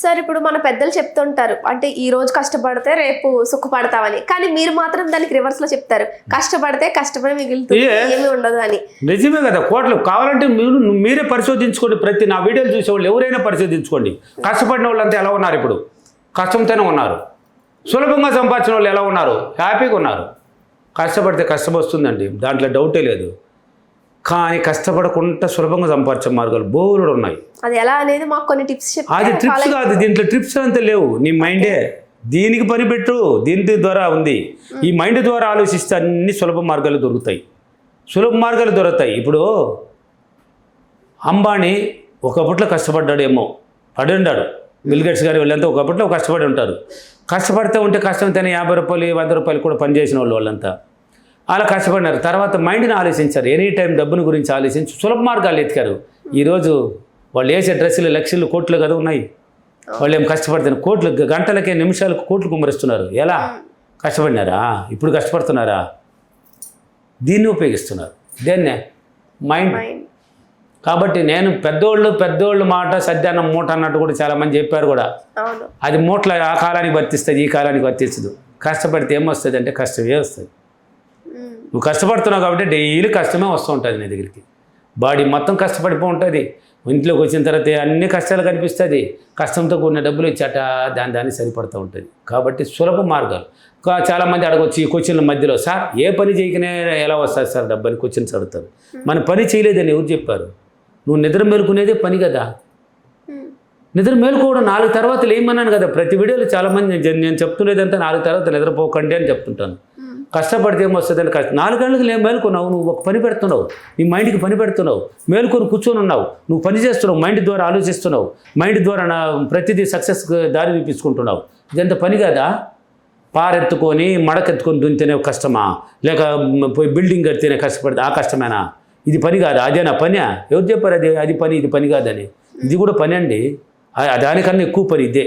Sir ఇప్పుడు మన పెద్దలు చెప్తుంటారు అంటే ఈ రోజు కష్టపడితే రేపు సుఖపడతామని కానీ మీరు మాత్రం దానికి రివర్స్లో చెప్తారు. కష్టపడితే కష్టపడి మిగులుతుంది. ఏమీ ఉండదు అని. నిజమే కదా కోట్లు కావాలంటే మీరు మీరే పరిశోధించుకోండి ప్రతి నా వీడియోలు చూసేవాళ్ళు ఎవరైనా పరిశోధించుకోండి. కష్టపడిన వాళ్ళంతా ఎలా ఉన్నారు ఇప్పుడు? కష్టంతోనే ఉన్నారు. సులభంగా సంపాదించిన వాళ్ళు ఎలా ఉన్నారు? హ్యాపీగా ఉన్నారు. కష్టపడితే కష్టం వస్తుందండి దాంట్లో డౌటే లేదు. కానీ కష్టపడకుండా సులభంగా సంపాదించే మార్గాలు బోరుడు ఉన్నాయి. అది ఎలా అనేది మాకు కొన్ని టిప్స్ అది ట్రిప్స్ కాదు దీంట్లో ట్రిప్స్ అంతా లేవు. నీ మైండే దీనికి పని పెట్టు దీని ద్వారా ఉంది. ఈ మైండ్ ద్వారా ఆలోచిస్తే అన్ని సులభ మార్గాలు దొరుకుతాయి. సులభ మార్గాలు దొరుకుతాయి. ఇప్పుడు అంబానీ ఒకప్పట్లో కష్టపడ్డాడేమో. పడి ఉన్నాడు బిల్గేట్స్ గారి వాళ్ళంతా ఒకప్పట్లో కష్టపడి ఉంటారు. కష్టపడితే ఉంటే కష్టం తిని యాభై రూపాయలు వంద రూపాయలు కూడా పనిచేసిన వాళ్ళు వాళ్ళంతా. అలా కష్టపడినారు. తర్వాత మైండ్ని ఆలోచించారు. ఎనీ టైం డబ్బుని గురించి ఆలోచించి సులభ మార్గాలు ఎతికారు. ఈరోజు వాళ్ళు వేసే డ్రెస్సులు లక్షలు కోట్లు కదా ఉన్నాయి. వాళ్ళు ఏం కష్టపడుతున్నారు కోట్లు గంటలకే నిమిషాలకు కోట్లు కుమ్మరిస్తున్నారు. ఎలా? కష్టపడినారా? ఇప్పుడు కష్టపడుతున్నారా? దీన్ని ఉపయోగిస్తున్నారు. దేన్నే? మైండ్. కాబట్టి నేను పెద్దోళ్ళు పెద్దోళ్ళు మాట సద్యాన్నం మూట అన్నట్టు కూడా చాలామంది చెప్పారు కూడా. అది మూట్ల ఆ కాలానికి వర్తిస్తుంది ఈ కాలానికి వర్తించదు. కష్టపడితే ఏమొస్తుంది అంటే కష్టమే వస్తుంది. నువ్వు కష్టపడుతున్నావు కాబట్టి డైలీ కష్టమే వస్తూ ఉంటుంది నీ దగ్గరికి. బాడీ మొత్తం కష్టపడిపో ఉంటుంది ఇంట్లోకి వచ్చిన తర్వాత అన్ని కష్టాలు కనిపిస్తుంది. కష్టంతో కూడిన డబ్బులు ఇచ్చాట దాని దాన్ని సరిపడుతూ ఉంటుంది. కాబట్టి సులభ మార్గాలు. చాలామంది అడగొచ్చు ఈ క్వశ్చన్ల మధ్యలో సార్ ఏ పని చేయకనే ఎలా వస్తుంది సార్ డబ్బు? అని క్వశ్చన్స్ అడుగుతారు. మన పని చేయలేదని ఎవరు చెప్పారు? నువ్వు నిద్ర మేలుకునేదే పని కదా. నిద్ర మేలుకోవడం నాలుగు తర్వాత లేమన్నాను కదా? ప్రతి వీడియోలో చాలామంది నేను నేను చెప్తున్నదంతా నాలుగు తర్వాత నిద్రపోకండి అని చెప్తుంటాను. కష్టపడితే ఏమొస్తుందని కష్టం నాలుగు గంటలకు నేను మేలుకున్నావు నువ్వు ఒక పని పెడుతున్నావు నీ మైండ్కి పని పెడుతున్నావు మేలుకొని కూర్చొని ఉన్నావు నువ్వు పని చేస్తున్నావు మైండ్ ద్వారా ఆలోచిస్తున్నావు మైండ్ ద్వారా నా ప్రతిదీ సక్సెస్ దారి చూపించుకుంటున్నావు ఇదంత పని కాదా? పారెత్తుకొని మడకెత్తుకొని దున్నితేనే కష్టమా? లేక పోయి బిల్డింగ్ కడితేనే కష్టపడితే ఆ కష్టమేనా? ఇది పని కాదు? అదేనా పని? ఎవరు చెప్పారు అది? అది పని ఇది పని కాదని? ఇది కూడా పని అండి. దానికన్నా ఎక్కువ పని ఇదే.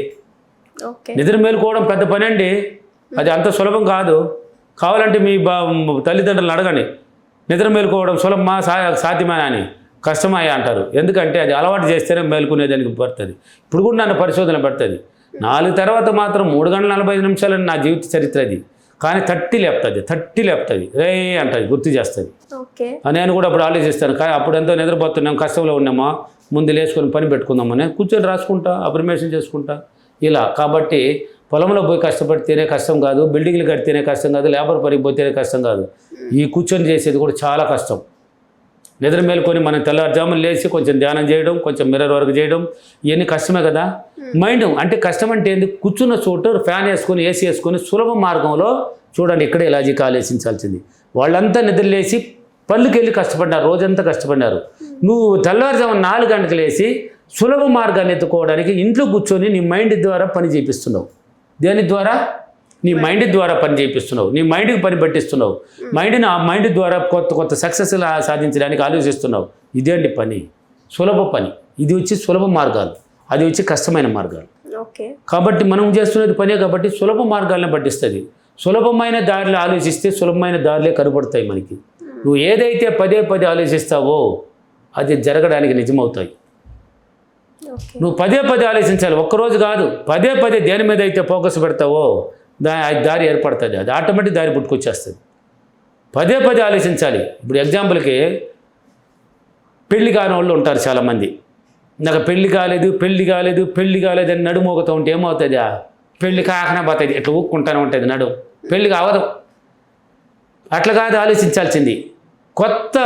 నిద్ర మేలుకోవడం పెద్ద పని అండి. అది అంత సులభం కాదు. కావాలంటే మీ బా తల్లిదండ్రులను అడగండి. నిద్ర మేలుకోవడం సులభమా సా సాధ్యమేనా అని. కష్టమయ్యా అంటారు. ఎందుకంటే అది అలవాటు చేస్తేనే మేలుకునేదానికి పడుతుంది. ఇప్పుడు కూడా నన్ను పరిశోధన పడుతుంది. నాలుగు తర్వాత మాత్రం మూడు గంటల నలభై ఐదు నిమిషాలు నా జీవిత చరిత్ర అది. కానీ థర్టీ లేపుతుంది థర్టీ లేపుతుంది. రే అంటుంది గుర్తు చేస్తుంది. ఓకే. నేను కూడా అప్పుడు ఆలోచిస్తాను. కానీ అప్పుడు ఎంతో నిద్రపోతున్నాం కష్టంలో ఉన్నామా ముందు లేచుకొని పని పెట్టుకుందామా నేను కూర్చొని రాసుకుంటా అప్రిమేషన్ చేసుకుంటా. ఇలా. కాబట్టి పొలంలో పోయి కష్టపడితేనే కష్టం కాదు బిల్డింగ్లు కడితేనే కష్టం కాదు లేబర్ పనికి పోతేనే కష్టం కాదు. ఈ కూర్చొని చేసేది కూడా చాలా కష్టం. నిద్ర మేలుకొని మనం తెల్లవారుజామున లేచి కొంచెం ధ్యానం చేయడం కొంచెం మిర్రర్ వర్క్ చేయడం ఇవన్నీ కష్టమే కదా? మైండ్ అంటే కష్టం అంటే ఏంది? కూర్చున్న చోట ఫ్యాన్ వేసుకొని ఏసీ వేసుకొని సులభ మార్గంలో చూడండి ఇక్కడే లాజిక్ ఆలోచించాల్సింది. వాళ్ళంతా నిద్రలేసి పళ్ళుకి వెళ్ళి కష్టపడ్డారు రోజంతా కష్టపడ్డారు. నువ్వు తెల్లవారుజామున నాలుగు గంటలకు లేచి సులభ మార్గాన్ని ఎత్తుకోవడానికి ఇంట్లో కూర్చొని నీ మైండ్ ద్వారా పని చేపిస్తున్నావు. దేని ద్వారా? నీ మైండ్ ద్వారా పని చేపిస్తున్నావు. నీ మైండ్కి పని పట్టిస్తున్నావు. మైండ్ని ఆ మైండ్ ద్వారా కొత్త కొత్త సక్సెస్ సాధించడానికి ఆలోచిస్తున్నావు. ఇదేంటి పని. సులభ పని. ఇది వచ్చి సులభ మార్గాలు. అది వచ్చి కష్టమైన మార్గాలు. కాబట్టి మనం చేస్తున్నది పనే కాబట్టి సులభ మార్గాలను పట్టిస్తుంది. సులభమైన దారిలో ఆలోచిస్తే సులభమైన దారిలే కనబడతాయి మనకి. నువ్వు ఏదైతే పదే పదే ఆలోచిస్తావో అది జరగడానికి నిజమవుతాయి. నువ్వు పదే పదే ఆలోచించాలి. ఒక్కరోజు కాదు. పదే పదే దేని మీద అయితే ఫోకస్ పెడతావో దా అది దారి ఏర్పడుతుంది. అది ఆటోమేటిక్ దారి పుట్టుకొచ్చేస్తుంది. పదే పదే ఆలోచించాలి. ఇప్పుడు ఎగ్జాంపుల్కి పెళ్ళి కాని వాళ్ళు ఉంటారు చాలామంది. నాకు పెళ్ళి కాలేదు పెళ్ళి కాలేదు పెళ్ళి కాలేదు అని నడుము మోగుతూ ఉంటే ఏమవుతుంది? పెళ్ళి కాకనే పోతుంది. ఇట్లా ఊక్కుంటానే ఉంటుంది నడుము పెళ్ళి కావదు. అట్లా కాదు ఆలోచించాల్సింది. కొత్త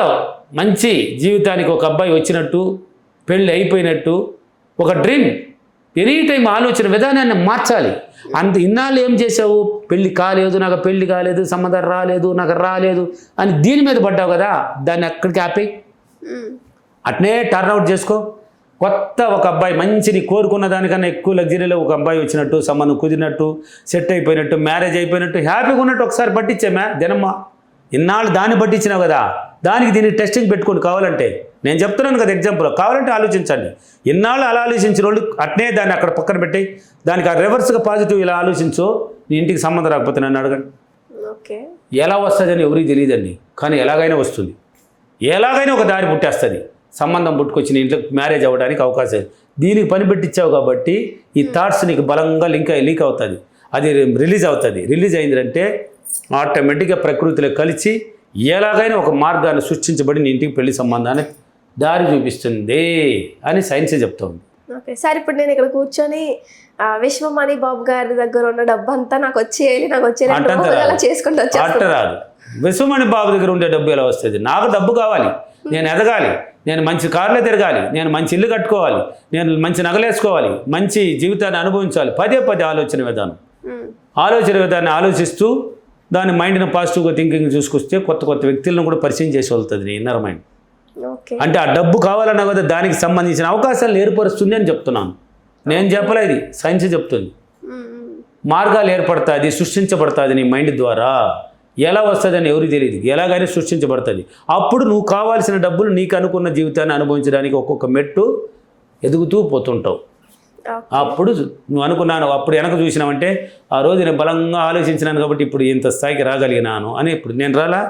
మంచి జీవితానికి ఒక అబ్బాయి వచ్చినట్టు పెళ్ళి అయిపోయినట్టు ఒక డ్రీమ్ ఎనీ టైం ఆలోచన విధానాన్ని మార్చాలి. అంత ఇన్నాళ్ళు ఏం చేసావు పెళ్ళి కాలేదు నాకు పెళ్ళి కాలేదు సంబంధం రాలేదు నాకు రాలేదు అని దీని మీద పడ్డావు కదా దాన్ని అక్కడికి ఆపేయి ఉమ్. అట్నే టర్న్ అవుట్ చేసుకో. కొత్త ఒక అబ్బాయి మంచి నీ కోరుకున్న దానికన్నా ఎక్కువ లగ్జరీలో ఒక అబ్బాయి వచ్చినట్టు సంబంధం కుదిరినట్టు సెట్ అయిపోయినట్టు మ్యారేజ్ అయిపోయినట్టు హ్యాపీగా ఉన్నట్టు ఒకసారి పట్టించామా? దినమ్మా ఇన్నాళ్ళు దాన్ని పట్టించినావు కదా. దానికి దీనికి టెస్టింగ్ పెట్టుకొని కావాలంటే నేను చెప్తున్నాను కదా ఎగ్జాంపుల్ కావాలంటే ఆలోచించండి. ఇన్నాళ్ళు అలా ఆలోచించిన వాళ్ళు అట్నే దాన్ని అక్కడ పక్కన పెట్టి దానికి ఆ రివర్స్గా పాజిటివ్ ఇలా ఆలోచించు నీ ఇంటికి సంబంధం రాకపోతే నన్ను అడగండి. ఓకే. ఎలా వస్తుందని ఎవరికి తెలియదండి కానీ ఎలాగైనా వస్తుంది. ఎలాగైనా ఒక దారి పుట్టేస్తుంది. సంబంధం పుట్టుకొచ్చి నీ ఇంట్లో మ్యారేజ్ అవ్వడానికి అవకాశం. దీనికి పని పెట్టించావు కాబట్టి ఈ థాట్స్ నీకు బలంగా లింక్ అయ్యి లీక్ అవుతుంది. అది రిలీజ్ అవుతుంది. రిలీజ్ అయిందంటే ఆటోమేటిక్గా ప్రకృతిలో కలిసి ఎలాగైనా ఒక మార్గాన్ని సృష్టించబడి నీ ఇంటికి పెళ్ళి సంబంధాన్ని దారి చూపిస్తుంది అని సైన్సే చెప్తోంది. ఓకే సార్ ఇప్పుడు నేను ఇక్కడ కూర్చొని విశ్వమణి బాబు గారి దగ్గర ఉన్న డబ్బు అంతా నాకు వచ్చేయాలి నాకు వచ్చేయాలి రాదు. చేసుకుంటూ అట్ట రాదు విశ్వమణి బాబు దగ్గర ఉండే డబ్బు ఎలా వస్తుంది? నాకు డబ్బు కావాలి. నేను ఎదగాలి. నేను మంచి కార్లో తిరగాలి. నేను మంచి ఇల్లు కట్టుకోవాలి. నేను మంచి నగలేసుకోవాలి మంచి జీవితాన్ని అనుభవించాలి. పదే పదే ఆలోచన విధానం. ఆలోచన విధాన్ని ఆలోచిస్తూ దాని మైండ్ని పాజిటివ్గా థింకింగ్ చూసుకొస్తే కొత్త కొత్త వ్యక్తులను కూడా పరిచయం చేసి వెళ్తుంది నీ ఇన్నర్ మైండ్ ఓకే అంటే ఆ డబ్బు కావాలన్నా కదా దానికి సంబంధించిన అవకాశాలు ఏర్పరుస్తుంది అని చెప్తున్నాను. నేను చెప్పలేదు సైన్స్ చెప్తుంది. మార్గాలు ఏర్పడుతుంది సృష్టించబడుతుంది నీ మైండ్ ద్వారా. ఎలా వస్తుందని ఎవరికి తెలియదు. ఎలాగైనా సృష్టించబడుతుంది. అప్పుడు నువ్వు కావాల్సిన డబ్బులు నీకు అనుకున్న జీవితాన్ని అనుభవించడానికి ఒక్కొక్క మెట్టు ఎదుగుతూ పోతుంటావు. అప్పుడు నువ్వు అనుకున్నాను అప్పుడు వెనక చూసినావంటే ఆ రోజు నేను బలంగా ఆలోచించినాను కాబట్టి ఇప్పుడు ఇంత స్థాయికి రాగలిగినాను అని ఇప్పుడు నేను రాలా?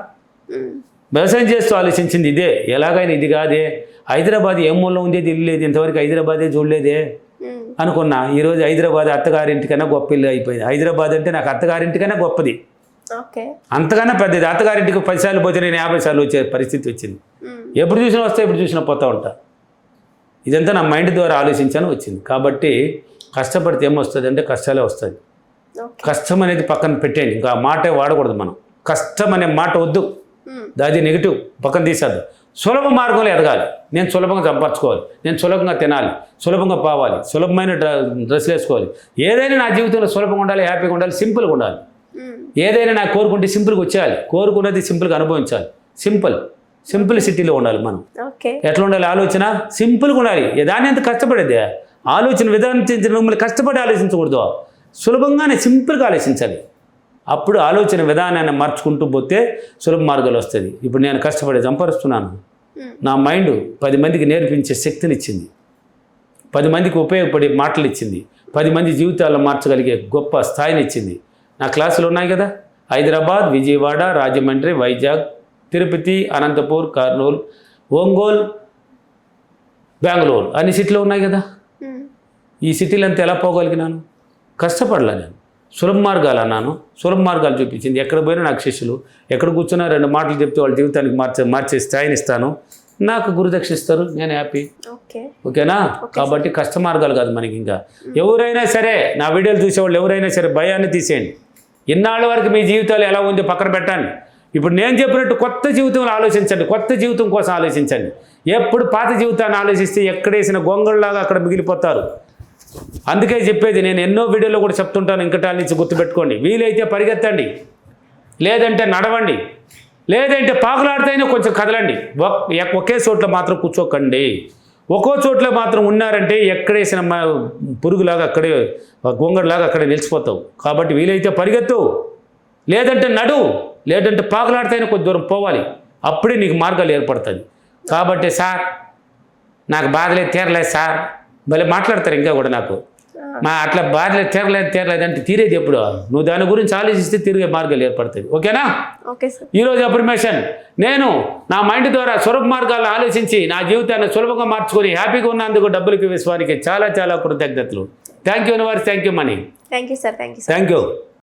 వ్యవసాయం చేస్తూ ఆలోచించింది ఇదే. ఎలాగైనా ఇది కాదే. హైదరాబాద్ ఏ మూలలో ఉండేది ఇల్లు లేదు ఇంతవరకు హైదరాబాదే చూడలేదే అనుకున్నా. ఈరోజు హైదరాబాద్ అత్తగారింటికన్నా గొప్ప ఇల్లు అయిపోయింది. హైదరాబాద్ అంటే నాకు అత్తగారింటికన్నా గొప్పది. ఓకే. అంతకన్నా పెద్దది. అత్తగారింటికి పది సార్లు పోతే నేను యాభై సార్లు వచ్చే పరిస్థితి వచ్చింది. ఎప్పుడు చూసినా వస్తే ఎప్పుడు చూసినా పోతా ఉంటా. ఇదంతా నా మైండ్ ద్వారా ఆలోచించాను వచ్చింది. కాబట్టి కష్టపడితే ఏమొస్తుంది అంటే కష్టాలే వస్తుంది కష్టం అనేది పక్కన పెట్టేయండి. ఇంకా ఆ మాటే వాడకూడదు మనం. కష్టం అనే మాట వద్దు. అది నెగిటివ్ పక్కన తీసేద్దాం. సులభ మార్గంలో ఎదగాలి. నేను సులభంగా సంపర్చుకోవాలి నేను సులభంగా తినాలి. సులభంగా పోవాలి. సులభమైన డ్ర- డ్రెస్సులు వేసుకోవాలి. ఏదైనా నా జీవితంలో సులభంగా ఉండాలి హ్యాపీగా ఉండాలి సింపుల్గా ఉండాలి. ఏదైనా నాకు కోరుకుంటే సింపుల్గా వచ్చేయాలి. కోరుకున్నది సింపుల్గా అనుభవించాలి. సింపుల్. సింపుల్ సిటీలో ఉండాలి మనం. ఎట్లా ఉండాలి? ఆలోచన సింపుల్గా ఉండాలి. ఏ దాన్ని ఎంత కష్టపడేది? ఆలోచన విధానం మిమ్మల్ని కష్టపడి ఆలోచించకూడదు. సులభంగానే సింపుల్గా ఆలోచించాలి. అప్పుడు ఆలోచన విధానాన్ని మార్చుకుంటూ పోతే సులభ మార్గాలు వస్తుంది ఇప్పుడు నేను కష్టపడి సంపరుస్తున్నాను ఉమ్, నా మైండ్ పది మందికి నేర్పించే శక్తిని ఇచ్చింది. పది మందికి ఉపయోగపడే మాటలు ఇచ్చింది. పది మంది జీవితాలను మార్చగలిగే గొప్ప స్థాయిని ఇచ్చింది. నా క్లాసులు ఉన్నాయి కదా? హైదరాబాద్ విజయవాడ రాజమండ్రి వైజాగ్ తిరుపతి అనంతపూర్ కర్నూలు ఒంగోలు బెంగళూరు అన్ని సిటీలు ఉన్నాయి కదా. ఈ సిటీలు అంతా ఎలా పోగలిగినాను? కష్టపడలే నేను. సులభ మార్గాలు అన్నాను. సులభ మార్గాలు చూపించింది. ఎక్కడ పోయినా నాకు శిష్యులు ఎక్కడ కూర్చున్నా రెండు మాటలు చెప్తే వాళ్ళ జీవితానికి మార్చే మార్చే స్థాయిని ఇస్తాను. నాకు గురుదక్ష ఇస్తారు నేను హ్యాపీ. ఓకే. ఓకేనా? కాబట్టి కష్ట మార్గాలు కాదు మనకి ఇంకా. ఎవరైనా సరే నా వీడియోలు చూసేవాళ్ళు ఎవరైనా సరే భయాన్ని తీసేయండి. ఇన్నాళ్ళ వరకు మీ జీవితాలు ఎలా ఉందో పక్కన పెట్టండి. ఇప్పుడు నేను చెప్పినట్టు కొత్త జీవితంలో ఆలోచించండి కొత్త జీవితం కోసం ఆలోచించండి. ఎప్పుడు పాత జీవితాన్ని ఆలోచిస్తే ఎక్కడేసిన గొంగళ్ళలాగా అక్కడ మిగిలిపోతారు. అందుకే చెప్పేది నేను ఎన్నో వీడియోలో కూడా చెప్తుంటాను ఇంకటాల నుంచి గుర్తుపెట్టుకోండి. వీలైతే పరిగెత్తండి లేదంటే నడవండి లేదంటే పాకులాడితేనే కొంచెం కదలండి. ఒకే చోట్ల మాత్రం కూర్చోకండి. ఒక్కో చోట్ల మాత్రం ఉన్నారంటే ఎక్కడేసిన పురుగులాగా అక్కడే గొంగడిలాగా అక్కడే నిలిచిపోతావు. కాబట్టి వీలైతే పరిగెత్తు. లేదంటే నడు లేదంటే పాకులాడితేనే కొద్ది దూరం పోవాలి. అప్పుడే నీకు మార్గాలు ఏర్పడుతుంది కాబట్టి సార్ నాకు బాధలేదు తీరలేదు సార్. భలే మాట్లాడతారు ఇంకా కూడా నాకు. మా అట్లా బాధలేదు తీరలేదు తీరలేదు అంటే తీరేది ఎప్పుడు? నువ్వు దాని గురించి ఆలోచిస్తే తిరిగే మార్గాలు ఏర్పడుతుంది ఓకేనా? Okay sir. ఈరోజు అఫర్మేషన్. నేను నా మైండ్ ద్వారా సులభ మార్గాలను ఆలోచించి నా జీవితాన్ని సులభంగా మార్చుకొని హ్యాపీగా ఉన్నందుకు డబ్బులకి విశ్వానికి చాలా చాలా కృతజ్ఞతలు. Thank you universe thank you money thank you sir thank you sir thank you